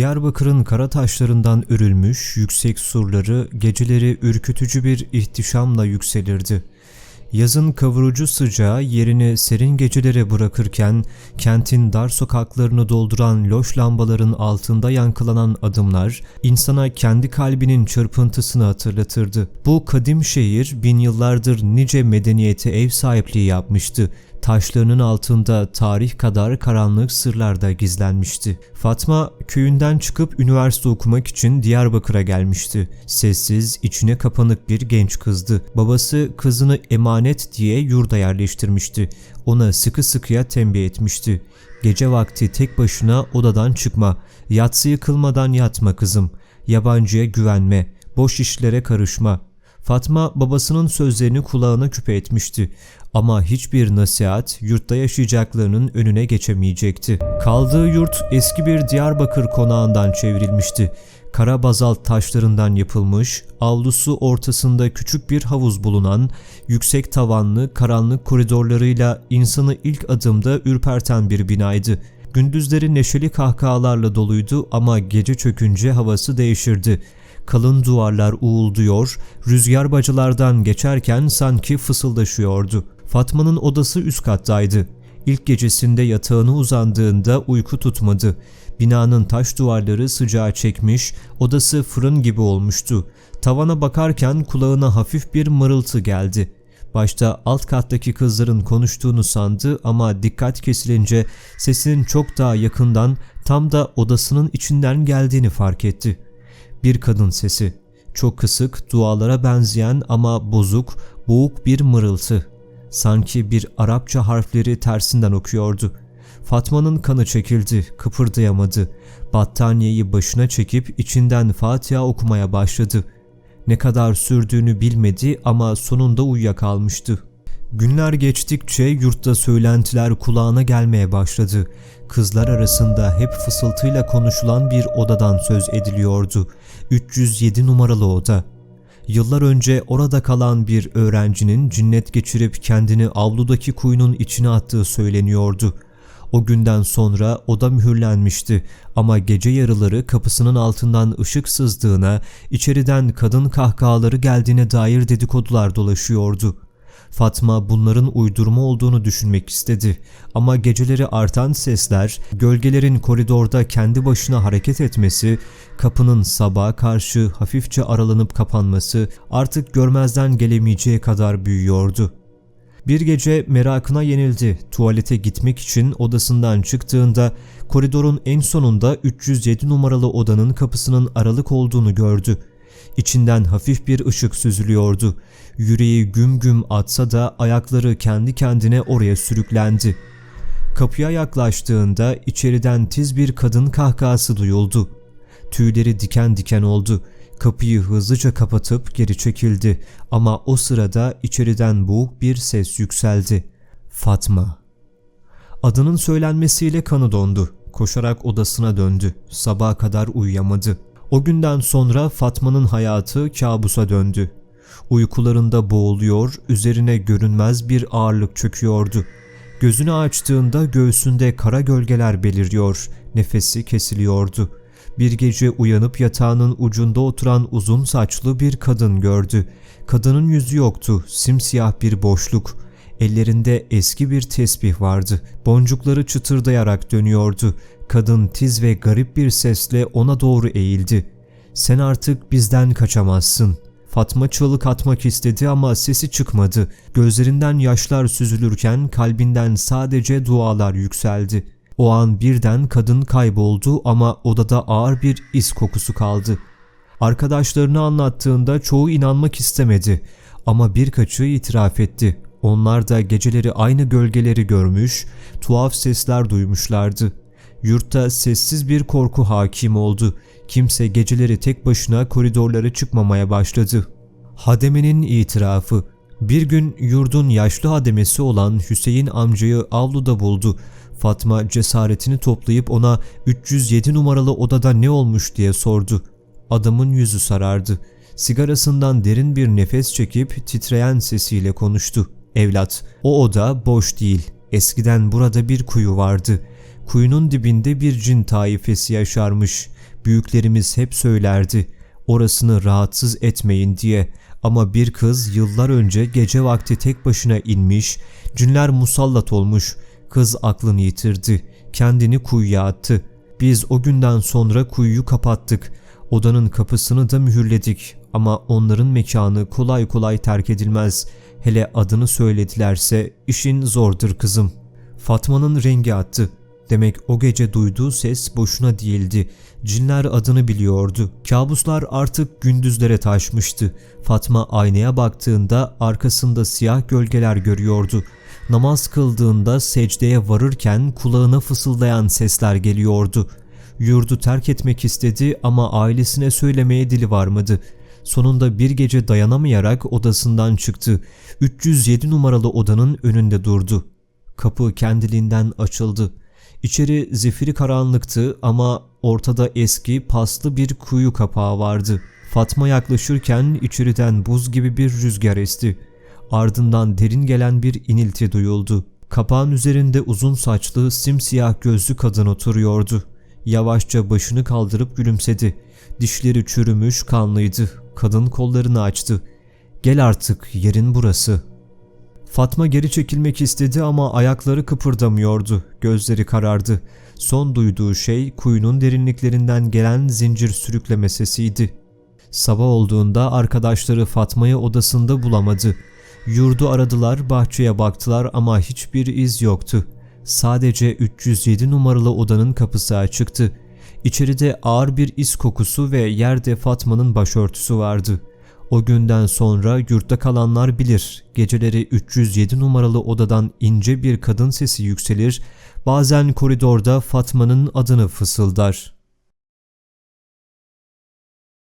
Diyarbakır'ın kara taşlarından örülmüş yüksek surları geceleri ürkütücü bir ihtişamla yükselirdi. Yazın kavurucu sıcağı yerini serin gecelere bırakırken kentin dar sokaklarını dolduran loş lambaların altında yankılanan adımlar insana kendi kalbinin çırpıntısını hatırlatırdı. Bu kadim şehir bin yıllardır nice medeniyete ev sahipliği yapmıştı taşlarının altında tarih kadar karanlık sırlar da gizlenmişti. Fatma köyünden çıkıp üniversite okumak için Diyarbakır'a gelmişti. Sessiz, içine kapanık bir genç kızdı. Babası kızını emanet diye yurda yerleştirmişti. Ona sıkı sıkıya tembih etmişti. Gece vakti tek başına odadan çıkma, yatsıyı kılmadan yatma kızım, yabancıya güvenme, boş işlere karışma, Fatma babasının sözlerini kulağına küpe etmişti ama hiçbir nasihat yurtta yaşayacaklarının önüne geçemeyecekti. Kaldığı yurt eski bir Diyarbakır konağından çevrilmişti. Kara bazalt taşlarından yapılmış, avlusu ortasında küçük bir havuz bulunan, yüksek tavanlı, karanlık koridorlarıyla insanı ilk adımda ürperten bir binaydı. Gündüzleri neşeli kahkahalarla doluydu ama gece çökünce havası değişirdi. Kalın duvarlar uğulduyor, rüzgar bacılardan geçerken sanki fısıldaşıyordu. Fatma'nın odası üst kattaydı. İlk gecesinde yatağına uzandığında uyku tutmadı. Binanın taş duvarları sıcağı çekmiş, odası fırın gibi olmuştu. Tavana bakarken kulağına hafif bir mırıltı geldi. Başta alt kattaki kızların konuştuğunu sandı ama dikkat kesilince sesinin çok daha yakından tam da odasının içinden geldiğini fark etti. Bir kadın sesi. Çok kısık, dualara benzeyen ama bozuk, boğuk bir mırıltı. Sanki bir Arapça harfleri tersinden okuyordu. Fatma'nın kanı çekildi, kıpırdayamadı. Battaniyeyi başına çekip içinden Fatiha okumaya başladı. Ne kadar sürdüğünü bilmedi ama sonunda uyuyakalmıştı. Günler geçtikçe yurtta söylentiler kulağına gelmeye başladı. Kızlar arasında hep fısıltıyla konuşulan bir odadan söz ediliyordu. 307 numaralı oda. Yıllar önce orada kalan bir öğrencinin cinnet geçirip kendini avludaki kuyunun içine attığı söyleniyordu. O günden sonra oda mühürlenmişti ama gece yarıları kapısının altından ışık sızdığına, içeriden kadın kahkahaları geldiğine dair dedikodular dolaşıyordu. Fatma bunların uydurma olduğunu düşünmek istedi ama geceleri artan sesler, gölgelerin koridorda kendi başına hareket etmesi, kapının sabaha karşı hafifçe aralanıp kapanması artık görmezden gelemeyeceği kadar büyüyordu. Bir gece merakına yenildi. Tuvalete gitmek için odasından çıktığında koridorun en sonunda 307 numaralı odanın kapısının aralık olduğunu gördü. İçinden hafif bir ışık süzülüyordu. Yüreği güm güm atsa da ayakları kendi kendine oraya sürüklendi. Kapıya yaklaştığında içeriden tiz bir kadın kahkahası duyuldu. Tüyleri diken diken oldu. Kapıyı hızlıca kapatıp geri çekildi ama o sırada içeriden boğuk bir ses yükseldi. Fatma. Adının söylenmesiyle kanı dondu. Koşarak odasına döndü. Sabaha kadar uyuyamadı. O günden sonra Fatma'nın hayatı kabusa döndü. Uykularında boğuluyor, üzerine görünmez bir ağırlık çöküyordu. Gözünü açtığında göğsünde kara gölgeler beliriyor, nefesi kesiliyordu. Bir gece uyanıp yatağının ucunda oturan uzun saçlı bir kadın gördü. Kadının yüzü yoktu, simsiyah bir boşluk. Ellerinde eski bir tesbih vardı. Boncukları çıtırdayarak dönüyordu. Kadın tiz ve garip bir sesle ona doğru eğildi. ''Sen artık bizden kaçamazsın.'' Fatma çığlık atmak istedi ama sesi çıkmadı. Gözlerinden yaşlar süzülürken kalbinden sadece dualar yükseldi. O an birden kadın kayboldu ama odada ağır bir iz kokusu kaldı. Arkadaşlarını anlattığında çoğu inanmak istemedi ama birkaçı itiraf etti. Onlar da geceleri aynı gölgeleri görmüş, tuhaf sesler duymuşlardı. Yurtta sessiz bir korku hakim oldu. Kimse geceleri tek başına koridorlara çıkmamaya başladı. Hademe'nin itirafı Bir gün yurdun yaşlı hademesi olan Hüseyin amcayı avluda buldu. Fatma cesaretini toplayıp ona 307 numaralı odada ne olmuş diye sordu. Adamın yüzü sarardı. Sigarasından derin bir nefes çekip titreyen sesiyle konuştu. Evlat, o oda boş değil. Eskiden burada bir kuyu vardı. Kuyunun dibinde bir cin taifesi yaşarmış. Büyüklerimiz hep söylerdi, orasını rahatsız etmeyin diye. Ama bir kız yıllar önce gece vakti tek başına inmiş, cinler musallat olmuş. Kız aklını yitirdi, kendini kuyuya attı. Biz o günden sonra kuyuyu kapattık. Odanın kapısını da mühürledik ama onların mekanı kolay kolay terk edilmez. Hele adını söyledilerse işin zordur kızım. Fatma'nın rengi attı. Demek o gece duyduğu ses boşuna değildi. Cinler adını biliyordu. Kabuslar artık gündüzlere taşmıştı. Fatma aynaya baktığında arkasında siyah gölgeler görüyordu. Namaz kıldığında secdeye varırken kulağına fısıldayan sesler geliyordu. Yurdu terk etmek istedi ama ailesine söylemeye dili varmadı. Sonunda bir gece dayanamayarak odasından çıktı. 307 numaralı odanın önünde durdu. Kapı kendiliğinden açıldı. İçeri zifiri karanlıktı ama ortada eski paslı bir kuyu kapağı vardı. Fatma yaklaşırken içeriden buz gibi bir rüzgar esti. Ardından derin gelen bir inilti duyuldu. Kapağın üzerinde uzun saçlı, simsiyah gözlü kadın oturuyordu. Yavaşça başını kaldırıp gülümsedi. Dişleri çürümüş, kanlıydı. Kadın kollarını açtı. Gel artık, yerin burası. Fatma geri çekilmek istedi ama ayakları kıpırdamıyordu. Gözleri karardı. Son duyduğu şey kuyunun derinliklerinden gelen zincir sürükleme sesiydi. Sabah olduğunda arkadaşları Fatma'yı odasında bulamadı. Yurdu aradılar, bahçeye baktılar ama hiçbir iz yoktu. Sadece 307 numaralı odanın kapısı açıktı. İçeride ağır bir is kokusu ve yerde Fatma'nın başörtüsü vardı. O günden sonra yurtta kalanlar bilir. Geceleri 307 numaralı odadan ince bir kadın sesi yükselir, bazen koridorda Fatma'nın adını fısıldar.